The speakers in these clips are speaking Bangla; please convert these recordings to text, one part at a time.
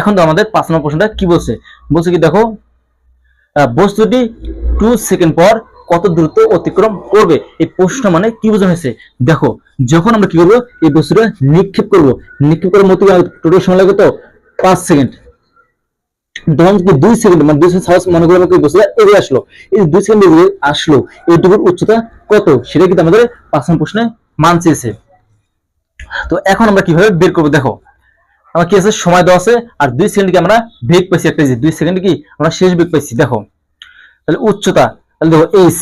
এখন তো আমাদের পাঁচ নম্বর প্রশ্নটা কি বলছে? বলছে কি দেখো বস্তুটি টু সেকেন্ড পর কত দ্রুত অতিক্রম করবে? এই প্রশ্ন মানে কি বোঝানো হয়েছে? দেখো, যখন আমরা কি করব? এই বস্তুটা নিক্ষেপ করব। নিক্ষেপ করার মতো টোটাল সময় লাগে তো? পাঁচ সেকেন্ড যদি দুই সেকেন্ড মানে দুই সেকেন্ড সাহস মনে করে আমাকে বস্তুটা এগিয়ে আসলো। এই দুই সেকেন্ড এগিয়ে আসলো, এইটুকুর উচ্চতা কত? সেটা কিন্তু আমাদের পাঁচ নম্বর প্রশ্নে মান চেয়েছে। তো এখন আমরা কীভাবে বের করব? দেখো আমার কি আছে? সময় দেওয়া আছে। আর দুই সেকেন্ড কি আমরা বেগ পাইছি একটা দুই সেকেন্ড কি? আমরা শেষ বেগ পাইছি। দেখো, তাহলে উচ্চতা, তাহলে দেখো এইচ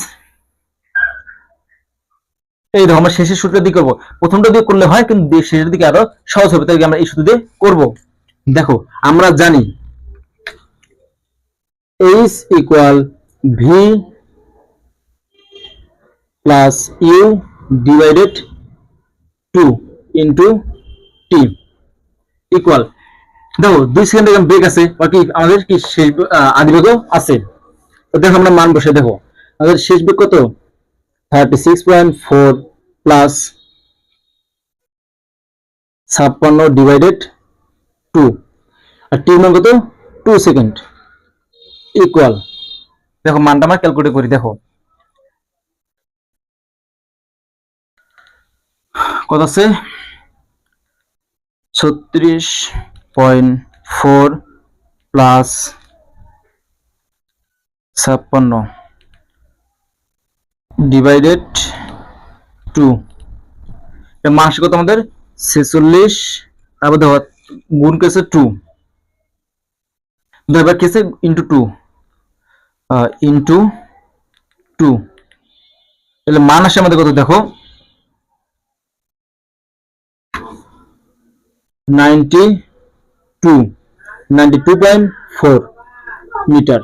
এই দেখো, আমরা শেষের সূত্র দিয়ে করব। প্রথমটা দিয়ে করলে হয়, কিন্তু শেষের দিকে আরও সহজ হবে তাই আমরা এই সূত্র দিয়ে করব? দেখো, আমরা জানি H equal V plus U divided two into T equal দেখো, দুই সেকেন্ড ব্রেক আছে, বা কি আমাদের কি শেষ আদি বেগও আছে। দেখো আমরা মান বসে দেখো। আমাদের শেষ বেগ কত? Thirty six point four plus ছাপ্পান্ন ডিভাইডেড টু আর টির মান কত? টু সেকেন্ড ইকুয়াল দেখো, মানটা আমরা ক্যালকুলেট করি, দেখো। কত আছে? ছত্রিশ পয়েন্ট ফোর প্লাস ছাপ্পান্ন ডিভাইডেড টু। মাস কত আমাদের? ছেচল্লিশ। তারপর দেখো, গুণ কেছে টু। এবার কেছে ইন্টু টু ইন্টু টু তাহলে মান আসে আমাদের কত? দেখো ninety two ninety two point four metre.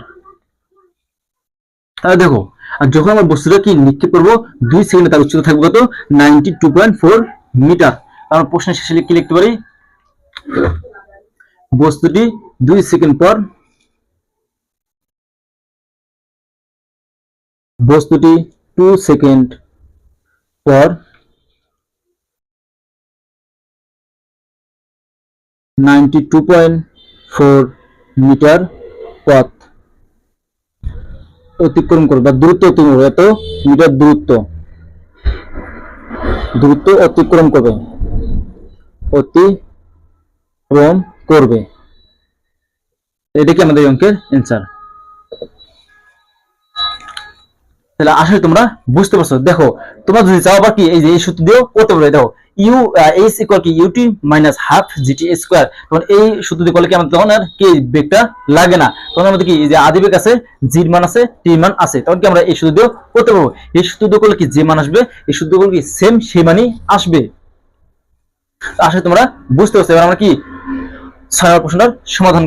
তাহলে দেখো, আর যখন আমরা বস্তুটা কি নিক্ষেপ করব দুই সেকেন্ডে তার উচ্চতা থাকবে কত? Ninety four metre. আমরা প্রশ্নের শেষে কি লিখতে পারি, বস্তুটি দুই সেকেন্ড পর বস্তুটি টু সেকেন্ড পর ninety two point four metre পথ। অতিক্রম করবে বা দ্রুত অতিক্রম করবে এত মিটার দূরত্ব দ্রুত অতিক্রম করবে। অতিক্রম করবে। এটা কি আমাদের অঙ্কের অ্যান্সার তাহলে আসলে তোমরা বুঝতে পারছ। দেখো, তোমরা যদি চাও বা কি, এই যে এই সূত্র দিয়েও করতে পারবে দেখো ইউ এইচ ইকুয়াল কি U T minus half G T square তখন এই সূত্র দিয়ে করলে কি আমাদের, তখন আর কি বেগটা লাগে না। তখন আমাদের কি যে আদি বেগ আছে জির মান আছে টি মান আছে। তখন কি আমরা এই সূত্র দিয়েও করতে পারব। এই সূত্র দিয়ে করলে কি যে মান আসবে? এই সূত্র দিয়ে করলে কি সেম সেই মানই আসবে। আসলে তোমরা বুঝতে পারছ। এবার আমরা কি, ছয় প্রশ্নটার সমাধান